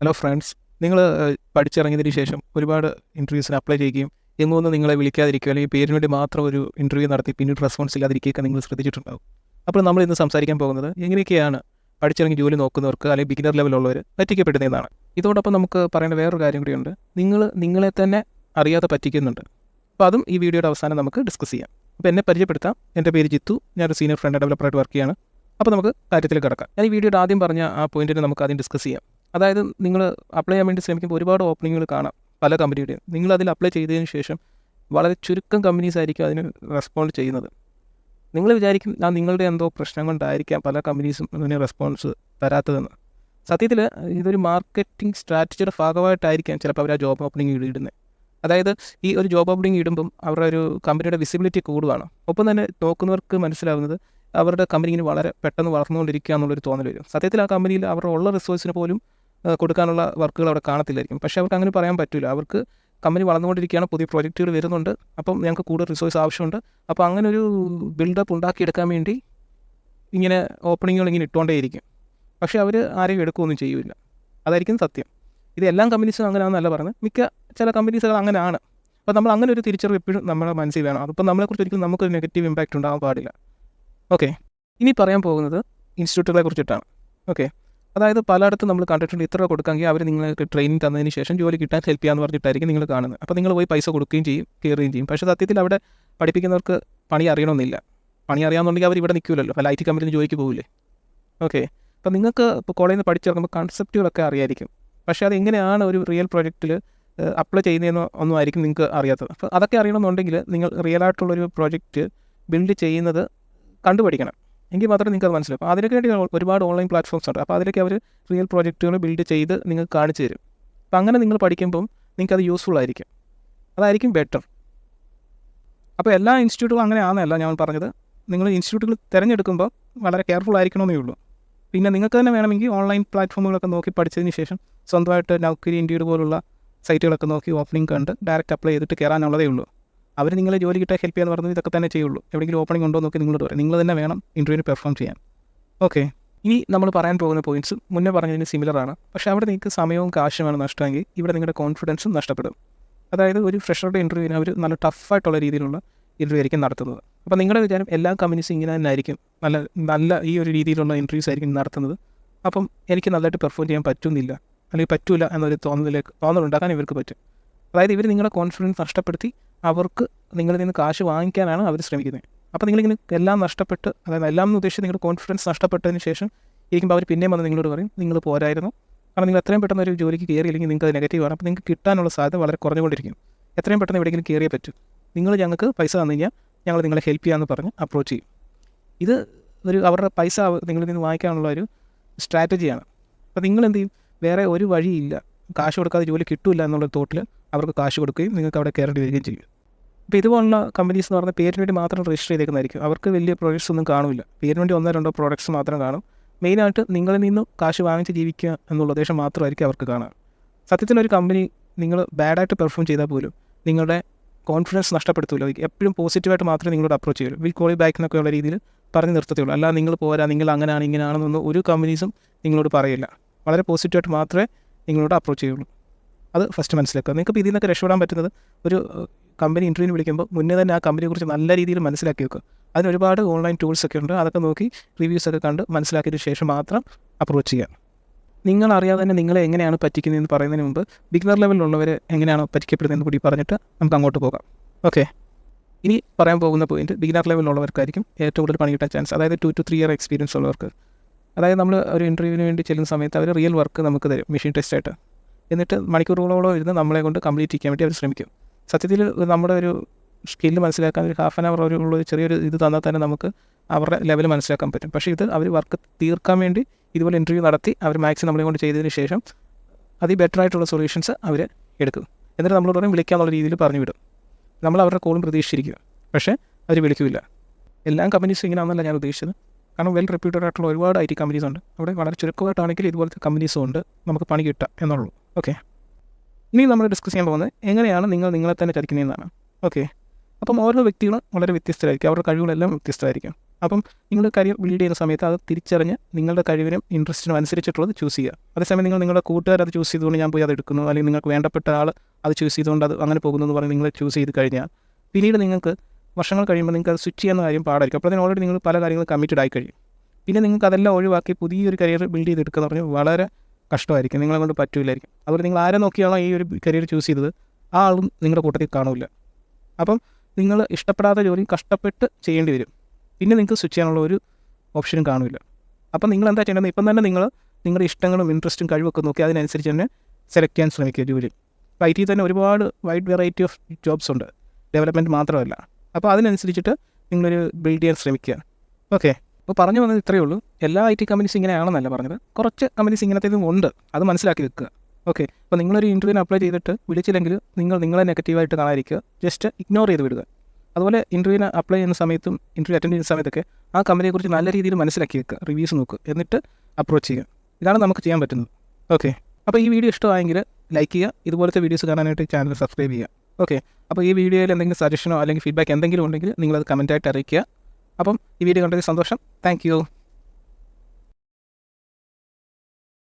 Hello friends നിങ്ങൾ പഠിച്ചിറങ്ങിയതിന് ശേഷം ഒരുപാട് ഇന്റർവ്യൂസിന് അപ്ലൈ ചെയ്യുകയും എങ്ങൊന്നും നിങ്ങളെ വിളിക്കാതിരിക്കുക അല്ലെങ്കിൽ പേരിന് വേണ്ടി മാത്രം ഒരു ഇന്റർവ്യൂ നടത്തി പിന്നീട് റെസ്പോൺസ് ഇല്ലാതിരിക്കുകയൊക്കെ നിങ്ങൾ ശ്രദ്ധിച്ചിട്ടുണ്ടാവും. അപ്പോൾ നമ്മൾ ഇന്ന് സംസാരിക്കാൻ പോകുന്നത് എങ്ങനെയൊക്കെയാണ് പഠിച്ചിറങ്ങി ജോലി നോക്കുന്നവർക്ക് അല്ലെങ്കിൽ ബിഗിനർ ലെവലുള്ളവർ പറ്റിക്കപ്പെടുന്നതെന്നാണ് ഇതോടൊപ്പം നമുക്ക് പറയേണ്ട വേറൊരു കാര്യം കൂടിയുണ്ട് നിങ്ങൾ നിങ്ങളെ തന്നെ അറിയാതെ പറ്റിക്കുന്നുണ്ട്. അപ്പോൾ അതും ഈ വീഡിയോയുടെ അവസാനം നമുക്ക് ഡിസ്കസ് ചെയ്യാം. അപ്പോൾ എന്നെ പരിചയപ്പെടുത്താം. എന്റെ പേര് ജിത്തു. ഞാനൊരു സീനിയർ ഫ്രണ്ട് ഡെവലപ്പറായിട്ട് വർക്ക് ചെയ്യാണ്. അപ്പോൾ നമുക്ക് കാര്യത്തിൽ കിടക്കാം. ഞാൻ ഈ വീഡിയോയുടെ ആദ്യം പറഞ്ഞ ആ പോയിന്റിനെ നമുക്ക് ആദ്യം ഡിസ്കസ് ചെയ്യാം. അതായത് നിങ്ങൾ അപ്ലൈ ചെയ്യാൻ വേണ്ടി ശ്രമിക്കുമ്പോൾ ഒരുപാട് ഓപ്പണിങ്ങുകൾ കാണാം പല കമ്പനിയുടെയും നിങ്ങൾ അതിൽ അപ്ലൈ ചെയ്തതിന് ശേഷം വളരെ ചുരുക്കം കമ്പനീസ് ആയിരിക്കും അതിന് റെസ്പോണ്ട് ചെയ്യുന്നത്. നിങ്ങൾ വിചാരിക്കും ആ നിങ്ങളുടെ എന്തോ പ്രശ്നം കൊണ്ടായിരിക്കാം പല കമ്പനീസും അതിന് റെസ്പോൺസ് തരാത്തതെന്ന്. സത്യത്തിൽ ഇതൊരു മാർക്കറ്റിംഗ് സ്ട്രാറ്റജിയുടെ ഭാഗമായിട്ടായിരിക്കാം ചിലപ്പോൾ അവർ ആ ജോബ് ഓപ്പണിംഗ് ഇടുന്നത് അതായത് ഈ ഒരു ജോബ് ഓപ്പണിംഗ് ഇടുമ്പം അവരുടെ ഒരു കമ്പനിയുടെ വിസിബിലിറ്റി കൂടുവാണ്. ഒപ്പം തന്നെ നോക്കുന്നവർക്ക് മനസ്സിലാവുന്നത് അവരുടെ കമ്പനി ഇങ്ങനെ വളരെ പെട്ടെന്ന് വളർന്നുകൊണ്ടിരിക്കുക എന്നുള്ളൊരു തോന്നൽ വരും. സത്യത്തിൽ ആ കമ്പനിയിൽ അവരുടെ ഉള്ള റിസോഴ്സിന് പോലും കൊടുക്കാനുള്ള വർക്കുകൾ അവിടെ കാണത്തില്ലായിരിക്കും. പക്ഷേ അവർക്ക് അങ്ങനെ പറയാൻ പറ്റില്ല അവർക്ക് കമ്പനി വളർന്നുകൊണ്ടിരിക്കുകയാണ് പുതിയ പ്രോജക്റ്റുകൾ വരുന്നുണ്ട്. അപ്പം ഞങ്ങൾക്ക് കൂടുതൽ റിസോഴ്സ് ആവശ്യമുണ്ട്. അപ്പോൾ അങ്ങനെ ഒരു ബിൽഡപ്പ് ഉണ്ടാക്കിയെടുക്കാൻ വേണ്ടി ഇങ്ങനെ ഓപ്പണിങ്ങുകൾ ഇങ്ങനെ ഇട്ടുകൊണ്ടേയിരിക്കും പക്ഷേ അവർ ആരെയും എടുക്കുകയൊന്നും ചെയ്യില്ല. അതായിരിക്കും സത്യം. ഇത് എല്ലാ കമ്പനീസും അങ്ങനെയാണെന്നല്ല പറഞ്ഞത്. മിക്ക ചില കമ്പനീസുകൾ അങ്ങനെയാണ്. അപ്പോൾ നമ്മൾ അങ്ങനെ ഒരു തിരിച്ചറിവ് എപ്പോഴും നമ്മുടെ മനസ്സിൽ വേണം. അതിപ്പോൾ നമ്മളെക്കുറിച്ച് ഒരിക്കലും നമുക്കൊരു നെഗറ്റീവ് ഇമ്പാക്റ്റ് ഉണ്ടാകാൻ പാടില്ല. ഓക്കെ ഇനി പറയാൻ പോകുന്നത് ഇൻസ്റ്റിറ്റ്യൂട്ടുകളെ കുറിച്ചിട്ടാണ് ഓക്കെ അതായത് പലയിടത്തും നമ്മൾ കണ്ടിട്ടുണ്ട് ഇത്ര കൊടുക്കാമെങ്കിൽ അവർ നിങ്ങൾക്ക് ട്രെയിനിങ് തന്നതിന് ശേഷം ജോലി കിട്ടാൻ ഹെൽപ്പ് ചെയ്യാന്ന് പറഞ്ഞിട്ടായിരിക്കും നിങ്ങൾ കാണുന്നത്. അപ്പോൾ നിങ്ങൾ പോയി പൈസ കൊടുക്കുകയും ചെയ്യും കയറുകയും ചെയ്യും. പക്ഷേ സത്യത്തിൽ അവിടെ പഠിപ്പിക്കുന്നവർക്ക് പണി അറിയണമെന്നില്ല പണി അറിയാമെന്നുണ്ടെങ്കിൽ അവർ ഇവിടെ നിൽക്കില്ലല്ലോ അല്ല ഐ ടി കമ്പനിയിൽ ജോലിക്ക് പോകില്ലേ ഓക്കെ അപ്പോൾ നിങ്ങൾക്ക് ഇപ്പോൾ കോളേജിൽ നിന്ന് പഠിച്ചിറങ്ങുമ്പോൾ കൺസെപ്റ്റുകളൊക്കെ അറിയായിരിക്കും. പക്ഷേ അത് എങ്ങനെയാണ് ഒരു റിയൽ പ്രോജക്റ്റിൽ അപ്ലൈ ചെയ്യുന്നതെന്നോ ഒന്നും ആയിരിക്കും നിങ്ങൾക്ക് അറിയാത്തത്. അപ്പോൾ അതൊക്കെ അറിയണമെന്നുണ്ടെങ്കിൽ നിങ്ങൾ റിയൽ ആയിട്ടുള്ളൊരു പ്രോജക്റ്റ് ബിൽഡ് ചെയ്യുന്നത് കണ്ടുപഠിക്കണം. എങ്കിൽ മാത്രമേ നിങ്ങൾക്ക് അത് മനസ്സിലാവും. അപ്പോൾ അതിനൊക്കെ വേണ്ടി ഒരുപാട് ഓൺലൈൻ പ്ലാറ്റ്ഫോംസ് ഉണ്ട്. അപ്പോൾ അതിലൊക്കെ അവർ റിയൽ പ്രോജക്റ്റുകൾ ബിൽഡ് ചെയ്ത് നിങ്ങൾക്ക് കാണിച്ചു തരും. അപ്പോൾ അങ്ങനെ നിങ്ങൾ പഠിക്കുമ്പം നിങ്ങൾക്ക് അത് യൂസ്ഫുൾ ആയിരിക്കും. അതായിരിക്കും ബെറ്റർ അപ്പോൾ എല്ലാ ഇൻസ്റ്റിറ്റ്യൂട്ടുകളും അങ്ങനെ ആണെന്നല്ല ഞാൻ പറഞ്ഞത്. നിങ്ങൾ ഇൻസ്റ്റിറ്റ്യൂട്ടുകൾ തിരഞ്ഞെടുക്കുമ്പോൾ വളരെ കെയർഫുൾ ആയിരിക്കണമെന്നേ ഉള്ളൂ. പിന്നെ നിങ്ങൾക്ക് തന്നെ വേണമെങ്കിൽ ഓൺലൈൻ പ്ലാറ്റ്ഫോമുകളൊക്കെ നോക്കി പഠിച്ചതിന് ശേഷം സ്വന്തമായിട്ട് നൗക്കരി ഇൻഡ്യയുടെ പോലുള്ള സൈറ്റുകളൊക്കെ നോക്കി ഓപ്പണിംഗ് കണ്ട് ഡയറക്റ്റ് അപ്ലൈ ചെയ്തിട്ട് കയറാനുള്ളതേ ഉള്ളൂ. അവർ നിങ്ങളെ ജോലി കിട്ടാൻ ഹെൽപ്പ് ചെയ്യാന്ന് പറഞ്ഞത് ഇതൊക്കെ തന്നെ ചെയ്യുള്ളൂ. എവിടെയെങ്കിലും ഓപ്പണിംഗ് ഉണ്ടോ നോക്കി നിങ്ങളോട് പറയാം. നിങ്ങൾ തന്നെ വേണം ഇന്റർവ്യൂവിന് പെർഫോം ചെയ്യാൻ. ഓക്കെ ഇനി നമ്മൾ പറയാൻ പോകുന്ന പോയിന്റ്സ് മുന്നേ പറഞ്ഞതിന് സിമിലർ ആണ്. പക്ഷേ അവിടെ നിങ്ങൾക്ക് സമയവും കാശുമാണ് നഷ്ടമെങ്കിൽ ഇവിടെ നിങ്ങളുടെ കോൺഫിഡൻസും നഷ്ടപ്പെടും. അതായത് ഒരു ഫ്രഷറുടെ ഇന്റർവ്യൂവിന് അവർ നല്ല ടഫായിട്ടുള്ള രീതിയിലുള്ള ഇന്റർവ്യൂ ആയിരിക്കും നടത്തുന്നത്. അപ്പോൾ നിങ്ങളുടെ വിചാരം എല്ലാ കമ്പനീസും ഇങ്ങനെ തന്നെ ആയിരിക്കും നല്ല നല്ല ഈ ഒരു രീതിയിലുള്ള ഇന്റർവ്യൂസ് ആയിരിക്കും നടത്തുന്നത്. അപ്പം എനിക്ക് നല്ലതായിട്ട് പെർഫോം ചെയ്യാൻ പറ്റുന്നില്ല. അല്ലെങ്കിൽ പറ്റില്ല എന്നൊരു തോന്നലിലേക്ക് തോന്നലുണ്ടാക്കാൻ ഇവർക്ക് പറ്റും. അതായത് ഇവർ നിങ്ങളുടെ കോൺഫിഡൻസ് നഷ്ടപ്പെടുത്തി അവർക്ക് നിങ്ങളിൽ നിന്ന് കാശ് വാങ്ങിക്കാനാണ് അവർ ശ്രമിക്കുന്നത്. അപ്പോൾ നിങ്ങളിങ്ങനെ എല്ലാം നഷ്ടപ്പെട്ട് അതായത് എല്ലാം എന്ന് ഉദ്ദേശിച്ച് നിങ്ങളുടെ കോൺഫിഡൻസ് നഷ്ടപ്പെട്ടതിന് ശേഷം ഇരിക്കുമ്പോൾ അവർ പിന്നെയും വന്ന് നിങ്ങളോട് പറയും നിങ്ങൾ പോരായിരുന്നു. കാരണം നിങ്ങൾ എത്രയും പെട്ടെന്ന് ഒരു ജോലിക്ക് കയറിയില്ലെങ്കിൽ നിങ്ങൾക്ക് അത് നെഗറ്റീവാണ് അപ്പോൾ നിങ്ങൾക്ക് കിട്ടാനുള്ള സാധ്യത വളരെ കുറഞ്ഞുകൊണ്ടിരിക്കും എത്രയും പെട്ടെന്ന് എവിടെയെങ്കിലും കയറിയേ പറ്റും. നിങ്ങൾ ഞങ്ങൾക്ക് പൈസ തന്നു കഴിഞ്ഞാൽ ഞങ്ങൾ നിങ്ങളെ ഹെൽപ്പ് ചെയ്യാമെന്ന് പറഞ്ഞ് അപ്രോച്ച് ചെയ്യും. ഇത് ഒരു അവരുടെ പൈസ നിങ്ങളിൽ നിന്ന് വാങ്ങിക്കാനുള്ള ഒരു സ്ട്രാറ്റജിയാണ് അപ്പോൾ നിങ്ങൾ എന്ത് ചെയ്യും? വേറെ ഒരു വഴിയില്ല. കാശ് കൊടുക്കാതെ ജോലി കിട്ടില്ല എന്നുള്ള തോട്ടിൽ അവർക്ക് കാശ് കൊടുക്കുകയും നിങ്ങൾക്ക് അവിടെ കയറേണ്ടി വരികയും ചെയ്യും. അപ്പോൾ ഇതുപോലുള്ള കമ്പനീസ് എന്ന് പറഞ്ഞാൽ പേരിന് വേണ്ടി മാത്രം രജിസ്റ്റർ ചെയ്തേക്കുന്നതായിരിക്കും. അവർക്ക് വലിയ പ്രോജക്ട്സ് ഒന്നും കാണില്ല. പേരിന് വേണ്ടി ഒന്നോ രണ്ടോ പ്രോഡക്ട്സ് മാത്രം കാണും. മെയിനായിട്ട് നിങ്ങളിൽ നിന്നും കാശ് വാങ്ങിച്ച് ജീവിക്കുക എന്നുള്ള ഉദ്ദേശം മാത്രമായിരിക്കും അവർക്ക് കാണാൻ സത്യത്തിൽ ഒരു കമ്പനി നിങ്ങൾ ബാഡായിട്ട് പെർഫോം ചെയ്താൽ പോലും നിങ്ങളുടെ കോൺഫിഡൻസ് നഷ്ടപ്പെടുത്തില്ല എപ്പോഴും പോസിറ്റീവായിട്ട് മാത്രമേ നിങ്ങളോട് അപ്രോച്ച് ചെയ്യൂ വിൽ കോളി ബാക്ക് എന്നൊക്കെ ഉള്ള രീതിയിൽ പറഞ്ഞ് നിർത്തത്തുള്ളൂ അല്ല നിങ്ങൾ പോരാ നിങ്ങൾ അങ്ങനെയാണ് ഇങ്ങനെയാണെന്നൊന്നും ഒരു കമ്പനീസും നിങ്ങളോട് പറയില്ല. വളരെ പോസിറ്റീവായിട്ട് മാത്രമേ നിങ്ങളോട് അപ്രോച്ച് ചെയ്യുള്ളൂ. അത് ഫസ്റ്റ് മനസ്സിലാക്കുക. നിങ്ങൾക്ക് ഇതിൽ നിന്നൊക്കെ രക്ഷപ്പെടാൻ പറ്റുന്നത് ഒരു കമ്പനി ഇന്റർവ്യൂവിന് വിളിക്കുമ്പോൾ മുന്നേ തന്നെ ആ കമ്പനിയെക്കുറിച്ച് നല്ല രീതിയിൽ മനസ്സിലാക്കി വെക്കുക. അതിന് ഒരുപാട് ഓൺലൈൻ ടൂൾസ് ഒക്കെ ഉണ്ട്. അതൊക്കെ നോക്കി റിവ്യൂസ് ഒക്കെ കണ്ട് മനസ്സിലാക്കിയതിന് ശേഷം മാത്രം അപ്രോച്ച് ചെയ്യാം നിങ്ങൾ അറിയാതെ തന്നെ നിങ്ങളെ എങ്ങനെയാണ് പറ്റിക്കുന്നതെന്ന് പറയുന്നതിന് മുമ്പ് ബിഗിനർ ലെവലിലുള്ളവർ എങ്ങനെയാണ് പറ്റിക്കപ്പെടുന്നതെന്ന് കൂടി പറഞ്ഞിട്ട് നമുക്ക് അങ്ങോട്ട് പോകാം. ഓക്കെ ഇനി പറയാൻ പോകുന്ന പോയിന്റ് ബിഗിനർ ലെവലിലുള്ളവർക്കായിരിക്കും ഏറ്റവും കൂടുതൽ പണി കിട്ടാൻ ചാൻസ് അതായത് two to three year experience ഉള്ളവർക്ക്. അതായത് നമ്മൾ ഒരു ഇന്റർവ്യൂവിന് വേണ്ടി ചെല്ലുന്ന സമയത്ത് അവർ റിയൽ വർക്ക് നമുക്ക് തരും മെഷീൻ ടെസ്റ്റ് ആയിട്ട്. എന്നിട്ട് മണിക്കൂറുകളോളം ഇരുന്ന് നമ്മളെ കൊണ്ട് കംപ്ലീറ്റ് ചെയ്യാൻ വേണ്ടി അവർ ശ്രമിക്കും. സത്യത്തിൽ നമ്മുടെ ഒരു സ്കില്ല് മനസ്സിലാക്കാൻ ഒരു ഹാഫ് ആൻ അവർ ഒരു ഉള്ള ചെറിയൊരു ഇത് തന്നാൽ തന്നെ നമുക്ക് അവരുടെ ലെവൽ മനസ്സിലാക്കാൻ പറ്റും. പക്ഷേ ഇത് അവർ വർക്ക് തീർക്കാൻ വേണ്ടി ഇതുപോലെ ഇന്റർവ്യൂ നടത്തി അവർ മാക്സിമം നമ്മളെ കൊണ്ട് ചെയ്തതിന് ശേഷം അതി ബെറ്റർ ആയിട്ടുള്ള സൊല്യൂഷൻസ് അവർ എടുക്കും. എന്നിട്ട് നമ്മളോട് പറയും വിളിക്കാമെന്നുള്ള രീതിയിൽ പറഞ്ഞു വിടും. നമ്മൾ അവരുടെ കോളും പ്രതീക്ഷിച്ചിരിക്കുക പക്ഷേ അവർ വിളിക്കില്ല. എല്ലാ കമ്പനീസും ഇങ്ങനെയാണെന്നല്ല ഞാൻ ഉദ്ദേശിച്ചത്. കാരണം വെൽ റെപ്യൂട്ടഡ് ആയിട്ടുള്ള ഒരുപാട് ഐ ടി കമ്പനീസ് ഉണ്ട്. അവിടെ വളരെ ചുരുക്കമായിട്ടാണെങ്കിൽ ഇതുപോലത്തെ കമ്പനീസും ഉണ്ട്. നമുക്ക് പണി കിട്ടാം എന്നുള്ളൂ. ഓക്കെ ഇനി നമ്മൾ ഡിസ്കസ് ചെയ്യാൻ പോകുന്നത് എങ്ങനെയാണ് നിങ്ങൾ നിങ്ങളെ തന്നെ ചതിക്കുന്നതെന്നാണ്. ഓക്കെ അപ്പം ഓരോ വ്യക്തികളും വളരെ വ്യത്യസ്തരായിരിക്കും. അവരുടെ കഴിവുകളെല്ലാം വ്യത്യസ്തമായിരിക്കും. അപ്പം നിങ്ങൾ കരിയർ ബിൽഡ് ചെയ്യുന്ന സമയത്ത് അത് തിരിച്ചറിഞ്ഞ് നിങ്ങളുടെ കഴിവിനും ഇൻട്രസ്റ്റിനും അനുസരിച്ചിട്ടുള്ളത് ചൂസ് ചെയ്യുക. അതേസമയം നിങ്ങൾ നിങ്ങളുടെ കൂട്ടുകാർ അത് ചൂസ് ചെയ്തുകൊണ്ട് ഞാൻ പോയി അത് എടുക്കുന്നു. അല്ലെങ്കിൽ നിങ്ങൾക്ക് വേണ്ടപ്പെട്ട ആൾ അത് ചൂസ് ചെയ്തുകൊണ്ട് അത് അങ്ങനെ പോകുന്നു എന്ന് പറഞ്ഞ് നിങ്ങൾ ചൂസ് ചെയ്ത് കഴിഞ്ഞാൽ പിന്നീട് നിങ്ങൾക്ക് വർഷങ്ങൾ കഴിയുമ്പോൾ നിങ്ങൾക്ക് അത് സ്വിച്ച് ചെയ്യുന്ന കാര്യം പാടായിരിക്കും. അപ്പോൾ അതിന് ഓൾറെഡി നിങ്ങൾ പല കാര്യങ്ങളും കമ്മിറ്റഡ് ആയി കഴിയും. പിന്നെ നിങ്ങൾക്ക് അതെല്ലാം ഒഴിവാക്കി പുതിയൊരു കരിയർ ബിൽഡ് ചെയ്തെടുക്കുക എന്ന് പറഞ്ഞാൽ വളരെ കഷ്ടമായിരിക്കും. നിങ്ങളെ കൊണ്ട് പറ്റില്ലായിരിക്കും അതുപോലെ നിങ്ങൾ ആരെ നോക്കിയാണോ ഈ ഒരു കരിയർ ചൂസ് ചെയ്തത്? ആ ആളും നിങ്ങളുടെ കൂട്ടത്തിൽ കാണില്ല. അപ്പം നിങ്ങൾ ഇഷ്ടപ്പെടാത്ത ജോലി കഷ്ടപ്പെട്ട് ചെയ്യേണ്ടി വരും. പിന്നെ നിങ്ങൾക്ക് സ്വിച്ച് ചെയ്യാനുള്ള ഒരു ഓപ്ഷനും കാണില്ല. അപ്പം നിങ്ങൾ എന്താ ചെയ്യേണ്ടത്? ഇപ്പം തന്നെ നിങ്ങൾ നിങ്ങളുടെ ഇഷ്ടങ്ങളും ഇൻട്രസ്റ്റും കഴിവൊക്കെ നോക്കി അതിനനുസരിച്ച് തന്നെ സെലക്ട് ചെയ്യാൻ ശ്രമിക്കുക ജോലി. ഐ ടി തന്നെ ഒരുപാട് വൈഡ് വെറൈറ്റി ഓഫ് ജോബ്സ് ഉണ്ട്. ഡെവലപ്മെന്റ് മാത്രമല്ല. അപ്പോൾ അതിനനുസരിച്ചിട്ട് നിങ്ങളൊരു ബിൽഡ് ചെയ്യാൻ ശ്രമിക്കുക ഓക്കെ അപ്പോൾ പറഞ്ഞു വന്നത് ഇത്രയേ ഉള്ളൂ. എല്ലാ ഐ ടി കമ്പനീസ് ഇങ്ങനെയാണെന്നല്ല പറഞ്ഞത്. കുറച്ച് കമ്പനീസ് ഇങ്ങനത്തേതും ഉണ്ട്. അത് മനസ്സിലാക്കി വെക്കുക. ഓക്കെ അപ്പോൾ നിങ്ങളൊരു ഇന്റർവ്യൂവിന് അപ്ലൈ ചെയ്തിട്ട് വിളിച്ചില്ലെങ്കിൽ നിങ്ങൾ നിങ്ങളെ നെഗറ്റീവായിട്ട് കാണാതിരിക്കുക. ജസ്റ്റ് ഇഗ്നോർ ചെയ്ത് വിടുക. അതുപോലെ ഇന്റർവ്യൂവിന് അപ്ലൈ ചെയ്യുന്ന സമയത്തും ഇന്റർവ്യൂ അറ്റൻഡ് ചെയ്യുന്ന സമയത്തൊക്കെ ആ കമ്പനിയെക്കുറിച്ച് നല്ല രീതിയിൽ മനസ്സിലാക്കി വെക്കുക. റിവ്യൂസ് നോക്കുക. എന്നിട്ട് അപ്രോച്ച് ചെയ്യുക. ഇതാണ് നമുക്ക് ചെയ്യാൻ പറ്റുന്നത്. ഓക്കെ അപ്പോൾ ഈ വീഡിയോ ഇഷ്ടമായെങ്കിൽ ലൈക്ക് ചെയ്യുക. ഇതുപോലത്തെ വീഡിയോസ് കാണാനായിട്ട് ചാനൽ സബ്സ്ക്രൈബ് ചെയ്യുക. ഓക്കെ അപ്പോൾ ഈ വീഡിയോയിൽ എന്തെങ്കിലും സജഷനോ അല്ലെങ്കിൽ ഫീഡ്ബാക്ക് എന്തെങ്കിലും ഉണ്ടെങ്കിൽ നിങ്ങളത് കമന്റായിട്ട് അറിയിക്കുക. അപ്പം ഈ വീഡിയോ കണ്ടതിൽ സന്തോഷം. താങ്ക്